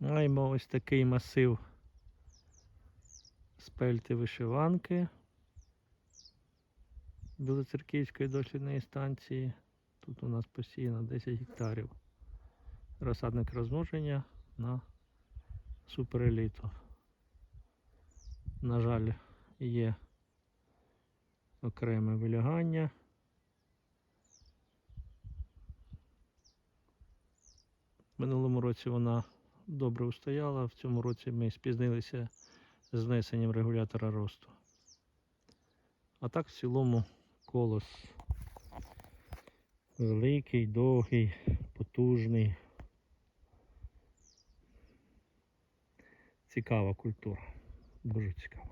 Маємо ось такий масив спельти вишиванки Білоцерківської дослідної станції. Тут у нас посіяно 10 гектарів. Розсадник розмноження на супереліту. На жаль, є окреме вилягання. В минулому році вона добре устояла, в цьому році ми спізнилися з внесенням регулятора росту. А так в цілому колос великий, довгий, потужний. Цікава культура. Дуже цікава.